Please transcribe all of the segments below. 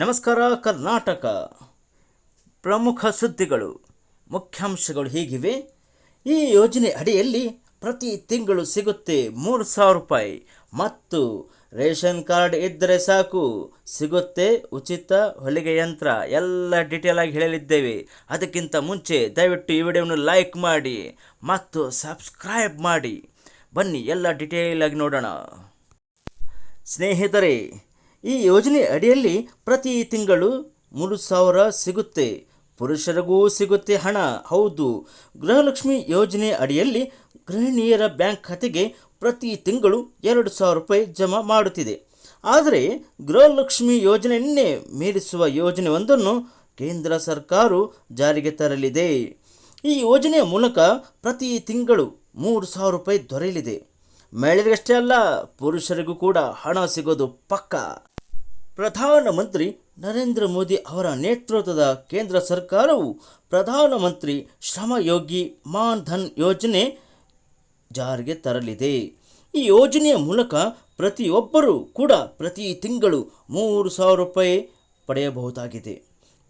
ನಮಸ್ಕಾರ, ಕರ್ನಾಟಕ. ಪ್ರಮುಖ ಸುದ್ದಿಗಳು, ಮುಖ್ಯಾಂಶಗಳು ಹೀಗಿವೆ. ಈ ಯೋಜನೆ ಅಡಿಯಲ್ಲಿ ಪ್ರತಿ ತಿಂಗಳು ಸಿಗುತ್ತೆ ಮೂರು ಸಾವಿರ ರೂಪಾಯಿ. ಮತ್ತು ರೇಷನ್ ಕಾರ್ಡ್ ಇದ್ದರೆ ಸಾಕು, ಸಿಗುತ್ತೆ ಉಚಿತ ಹೊಲಿಗೆ ಯಂತ್ರ. ಎಲ್ಲ ಡೀಟೇಲ್ ಆಗಿ ಹೇಳಲಿದ್ದೇವೆ. ಅದಕ್ಕಿಂತ ಮುಂಚೆ ದಯವಿಟ್ಟು ಈ ವಿಡಿಯೋವನ್ನು ಲೈಕ್ ಮಾಡಿ, ಮತ್ತು ಸಬ್ಸ್ಕ್ರೈಬ್ ಮಾಡಿ. ಬನ್ನಿ, ಎಲ್ಲ ಡೀಟೇಲಾಗಿ ನೋಡೋಣ. ಸ್ನೇಹಿತರೆ ಈ ಯೋಜನೆ ಅಡಿಯಲ್ಲಿ ಪ್ರತಿ ತಿಂಗಳು ಮೂರು ಸಾವಿರ ಸಿಗುತ್ತೆ. ಪುರುಷರಿಗೂ ಸಿಗುತ್ತೆ ಹಣ. ಹೌದು. ಗೃಹಲಕ್ಷ್ಮಿ ಯೋಜನೆ ಅಡಿಯಲ್ಲಿ ಗೃಹಿಣಿಯರ ಬ್ಯಾಂಕ್ ಖಾತೆಗೆ ಪ್ರತಿ ತಿಂಗಳು ಎರಡು ಸಾವಿರ ರೂಪಾಯಿ ಜಮಾ ಮಾಡುತ್ತಿದೆ. ಆದರೆ ಗೃಹಲಕ್ಷ್ಮಿ ಯೋಜನೆಯನ್ನೇ ಮೀರಿಸುವ ಯೋಜನೆಯೊಂದನ್ನು ಕೇಂದ್ರ ಸರ್ಕಾರವು ಜಾರಿಗೆ ತರಲಿದೆ. ಈ ಯೋಜನೆಯ ಮೂಲಕ ಪ್ರತಿ ತಿಂಗಳು ಮೂರು ಸಾವಿರ ರೂಪಾಯಿ ದೊರೆಯಲಿದೆ. ಮಹಿಳೆಯರಿಗಷ್ಟೇ ಅಲ್ಲ, ಪುರುಷರಿಗೂ ಕೂಡ ಹಣ ಸಿಗೋದು ಪಕ್ಕಾ. ಪ್ರಧಾನಮಂತ್ರಿ ನರೇಂದ್ರ ಮೋದಿ ಅವರ ನೇತೃತ್ವದ ಕೇಂದ್ರ ಸರ್ಕಾರವು ಪ್ರಧಾನಮಂತ್ರಿ ಶ್ರಮಯೋಗಿ ಮಾನ್ ಧನ್ ಯೋಜನೆ ಜಾರಿಗೆ ತರಲಿದೆ. ಈ ಯೋಜನೆಯ ಮೂಲಕ ಪ್ರತಿಯೊಬ್ಬರೂ ಕೂಡ ಪ್ರತಿ ತಿಂಗಳು ಮೂರು ಸಾವಿರ ರೂಪಾಯಿ ಪಡೆಯಬಹುದಾಗಿದೆ.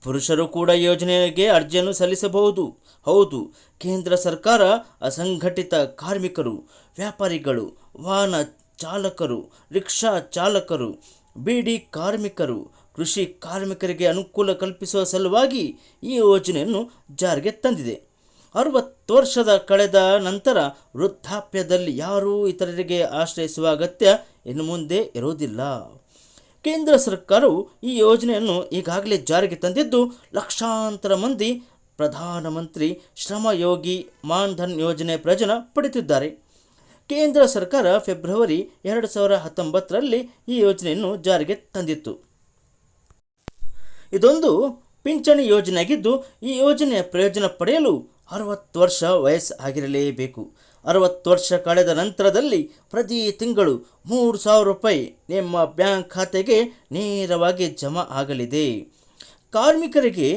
ಪುರುಷರು ಕೂಡ ಯೋಜನೆಗೆ ಅರ್ಜಿಯನ್ನು ಸಲ್ಲಿಸಬಹುದು. ಹೌದು, ಕೇಂದ್ರ ಸರ್ಕಾರ ಅಸಂಘಟಿತ ಕಾರ್ಮಿಕರು, ವ್ಯಾಪಾರಿಗಳು, ವಾಹನ ಚಾಲಕರು, ರಿಕ್ಷಾ ಚಾಲಕರು ಬೀಡಿ ಕಾರ್ಮಿಕರು ಕೃಷಿ ಕಾರ್ಮಿಕರಿಗೆ ಅನುಕೂಲ ಕಲ್ಪಿಸುವ ಸಲುವಾಗಿ ಈ ಯೋಜನೆಯನ್ನು ಜಾರಿಗೆ ತಂದಿದೆ. ಅರವತ್ತು ವರ್ಷದ ಕಳೆದ ನಂತರ ವೃದ್ಧಾಪ್ಯದಲ್ಲಿ ಯಾರೂ ಇತರರಿಗೆ ಆಶ್ರಯಿಸುವ ಅಗತ್ಯ ಇನ್ನು ಮುಂದೆ ಇರುವುದಿಲ್ಲ. ಕೇಂದ್ರ ಸರ್ಕಾರವು ಈ ಯೋಜನೆಯನ್ನು ಈಗಾಗಲೇ ಜಾರಿಗೆ ತಂದಿದ್ದು, ಲಕ್ಷಾಂತರ ಮಂದಿ ಪ್ರಧಾನಮಂತ್ರಿ ಶ್ರಮಯೋಗಿ ಮಾನ್ಧನ್ ಯೋಜನೆ ಪ್ರಯೋಜನ ಪಡೆಯುತ್ತಿದ್ದಾರೆ ಕೇಂದ್ರ ಸರ್ಕಾರ ಫೆಬ್ರವರಿ ಎರಡು ಸಾವಿರ ಹತ್ತೊಂಬತ್ತರಲ್ಲಿ ಈ ಯೋಜನೆಯನ್ನು ಜಾರಿಗೆ ತಂದಿತ್ತು. ಇದೊಂದು ಪಿಂಚಣಿ ಯೋಜನೆಯಾಗಿದ್ದು, ಈ ಯೋಜನೆಯ ಪ್ರಯೋಜನ ಪಡೆಯಲು ಅರವತ್ತು ವರ್ಷ ವಯಸ್ಸು ಆಗಿರಲೇಬೇಕು ಅರವತ್ತು ವರ್ಷ ಕಳೆದ ನಂತರದಲ್ಲಿ ಪ್ರತಿ ತಿಂಗಳು ಮೂರು ಸಾವಿರ ರೂಪಾಯಿ ನಿಮ್ಮ ಬ್ಯಾಂಕ್ ಖಾತೆಗೆ ನೇರವಾಗಿ ಜಮಾ ಆಗಲಿದೆ. ಕಾರ್ಮಿಕರಿಗೆ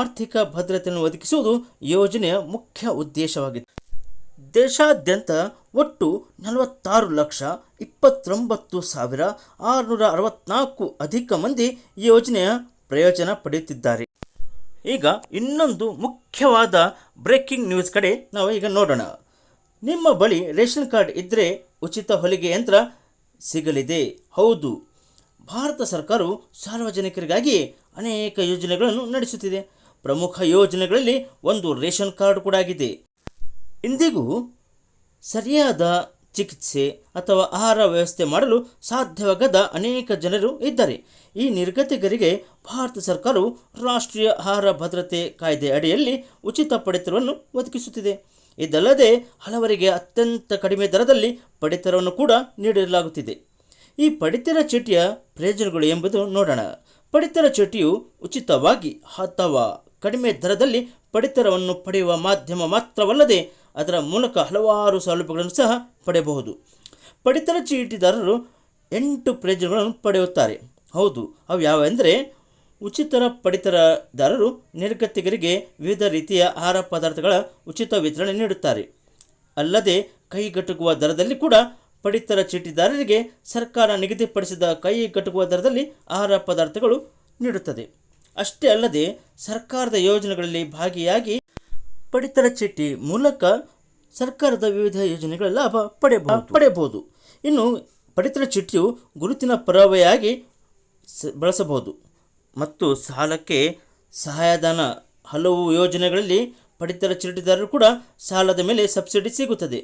ಆರ್ಥಿಕ ಭದ್ರತೆಯನ್ನು ಒದಗಿಸುವುದು ಯೋಜನೆಯ ಮುಖ್ಯ ಉದ್ದೇಶವಾಗಿದೆ. ದೇಶಾದ್ಯಂತ ಒಟ್ಟು ನಲವತ್ತಾರು ಲಕ್ಷ ಇಪ್ಪತ್ತೊಂಬತ್ತು ಸಾವಿರ ಆರುನೂರ ಅರವತ್ನಾಲ್ಕು ಅಧಿಕ ಮಂದಿ ಈ ಯೋಜನೆಯ ಪ್ರಯೋಜನ ಪಡೆಯುತ್ತಿದ್ದಾರೆ. ಈಗ ಇನ್ನೊಂದು ಮುಖ್ಯವಾದ ಬ್ರೇಕಿಂಗ್ ನ್ಯೂಸ್ ಕಡೆ ನಾವು ಈಗ ನೋಡೋಣ. ನಿಮ್ಮ ಬಳಿ ರೇಷನ್ ಕಾರ್ಡ್ ಇದ್ದರೆ ಉಚಿತ ಹೊಲಿಗೆ ಯಂತ್ರ ಸಿಗಲಿದೆ. ಹೌದು, ಭಾರತ ಸರ್ಕಾರವು ಸಾರ್ವಜನಿಕರಿಗಾಗಿ ಅನೇಕ ಯೋಜನೆಗಳನ್ನು ನಡೆಸುತ್ತಿದೆ. ಪ್ರಮುಖ ಯೋಜನೆಗಳಲ್ಲಿ ಒಂದು ರೇಷನ್ ಕಾರ್ಡ್ ಕೂಡ ಆಗಿದೆ. ಇಂದಿಗೂ ಸರಿಯಾದ ಚಿಕಿತ್ಸೆ ಅಥವಾ ಆಹಾರ ವ್ಯವಸ್ಥೆ ಮಾಡಲು ಸಾಧ್ಯವಾಗದ ಅನೇಕ ಜನರು ಇದ್ದಾರೆ. ಈ ನಿರ್ಗತಿಕರಿಗೆ ಭಾರತ ಸರ್ಕಾರವು ರಾಷ್ಟ್ರೀಯ ಆಹಾರ ಭದ್ರತೆ ಕಾಯ್ದೆ ಅಡಿಯಲ್ಲಿ ಉಚಿತ ಪಡಿತರವನ್ನು ಒದಗಿಸುತ್ತಿದೆ. ಇದಲ್ಲದೆ ಹಲವರಿಗೆ ಅತ್ಯಂತ ಕಡಿಮೆ ದರದಲ್ಲಿ ಪಡಿತರವನ್ನು ಕೂಡ ನೀಡಲಾಗುತ್ತಿದೆ. ಈ ಪಡಿತರ ಚೀಟಿಯ ಪ್ರಯೋಜನಗಳು ಎಂಬುದು ನೋಡೋಣ. ಪಡಿತರ ಚೀಟಿಯು ಉಚಿತವಾಗಿ ಅಥವಾ ಕಡಿಮೆ ದರದಲ್ಲಿ ಪಡಿತರವನ್ನು ಪಡೆಯುವ ಮಾಧ್ಯಮ ಮಾತ್ರವಲ್ಲದೆ ಅದರ ಮೂಲಕ ಹಲವಾರು ಸೌಲಭ್ಯಗಳನ್ನು ಸಹ ಪಡೆಯಬಹುದು. ಪಡಿತರ ಚೀಟಿದಾರರು ಎಂಟು ಪ್ರಯೋಜನಗಳನ್ನು ಪಡೆಯುತ್ತಾರೆ. ಹೌದು, ಅವು ಯಾವೆಂದರೆ ಉಚಿತರ ಪಡಿತರದಾರರು ನಿರ್ಗತಿಕರಿಗೆ ವಿವಿಧ ರೀತಿಯ ಆಹಾರ ಪದಾರ್ಥಗಳ ಉಚಿತ ವಿತರಣೆ ನೀಡುತ್ತಾರೆ. ಅಲ್ಲದೆ, ಕೈಗೆಟುಕುವ ದರದಲ್ಲಿ ಕೂಡ ಪಡಿತರ ಚೀಟಿದಾರರಿಗೆ ಸರ್ಕಾರ ನಿಗದಿಪಡಿಸಿದ ಕೈಗೆಟುಕುವ ದರದಲ್ಲಿ ಆಹಾರ ಪದಾರ್ಥಗಳು ನೀಡುತ್ತದೆ. ಅಷ್ಟೇ ಅಲ್ಲದೆ, ಸರ್ಕಾರದ ಯೋಜನೆಗಳಲ್ಲಿ ಭಾಗಿಯಾಗಿ ಪಡಿತರ ಚೀಟಿ ಮೂಲಕ ಸರ್ಕಾರದ ವಿವಿಧ ಯೋಜನೆಗಳ ಲಾಭ ಪಡೆಯಬಹುದು. ಪಡೆಯಬಹುದು. ಇನ್ನು ಪಡಿತರ ಚೀಟಿಯು ಗುರುತಿನ ಪರವೆಯಾಗಿ ಬಳಸಬಹುದು. ಮತ್ತು ಸಾಲಕ್ಕೆ ಸಹಾಯಧನ ಹಲವು ಯೋಜನೆಗಳಲ್ಲಿ ಪಡಿತರ ಚೀಟಿದಾರರು ಕೂಡ ಸಾಲದ ಮೇಲೆ ಸಬ್ಸಿಡಿ ಸಿಗುತ್ತದೆ.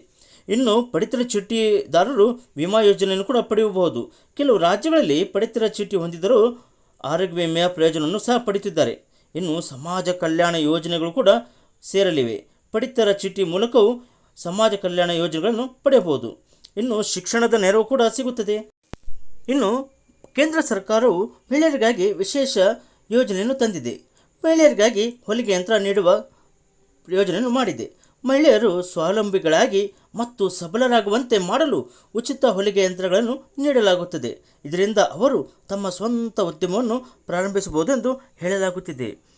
ಇನ್ನು ಪಡಿತರ ಚೀಟಿದಾರರು ವಿಮಾ ಯೋಜನೆಯನ್ನು ಕೂಡ ಪಡೆಯಬಹುದು. ಕೆಲವು ರಾಜ್ಯಗಳಲ್ಲಿ ಪಡಿತರ ಚೀಟಿ ಹೊಂದಿದರೂ ಆರೋಗ್ಯ ವಿಮೆಯ ಪ್ರಯೋಜನವನ್ನು ಸಹ ಪಡೆಯುತ್ತಿದ್ದಾರೆ. ಇನ್ನು ಸಮಾಜ ಕಲ್ಯಾಣ ಯೋಜನೆಗಳು ಕೂಡ ಸೇರಲಿವೆ. ಪಡಿತರ ಚೀಟಿ ಮೂಲಕವೂ ಸಮಾಜ ಕಲ್ಯಾಣ ಯೋಜನೆಗಳನ್ನು ಪಡೆಯಬಹುದು. ಇನ್ನು ಶಿಕ್ಷಣದ ನೆರವು ಕೂಡ ಸಿಗುತ್ತದೆ. ಇನ್ನು ಕೇಂದ್ರ ಸರ್ಕಾರವು ಮಹಿಳೆಯರಿಗಾಗಿ ವಿಶೇಷ ಯೋಜನೆಯನ್ನು ತಂದಿದೆ. ಮಹಿಳೆಯರಿಗಾಗಿ ಹೊಲಿಗೆ ಯಂತ್ರ ನೀಡುವ ಯೋಜನೆಯನ್ನು ಮಾಡಿದೆ. ಮಹಿಳೆಯರು ಸ್ವಾವಲಂಬಿಗಳಾಗಿ ಮತ್ತು ಸಬಲರಾಗುವಂತೆ ಮಾಡಲು ಉಚಿತ ಹೊಲಿಗೆ ಯಂತ್ರಗಳನ್ನು ನೀಡಲಾಗುತ್ತದೆ. ಇದರಿಂದ ಅವರು ತಮ್ಮ ಸ್ವಂತ ಉದ್ಯಮವನ್ನು ಪ್ರಾರಂಭಿಸಬಹುದು ಎಂದು ಹೇಳಲಾಗುತ್ತಿದೆ.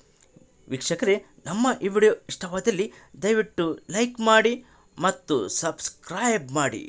ವೀಕ್ಷಕರೇ ನಮ್ಮ ಈ ವಿಡಿಯೋ ಇಷ್ಟವಾದಲ್ಲಿ ದಯವಿಟ್ಟು ಲೈಕ್ ಮಾಡಿ ಮತ್ತು ಸಬ್ಸ್ಕ್ರೈಬ್ ಮಾಡಿ.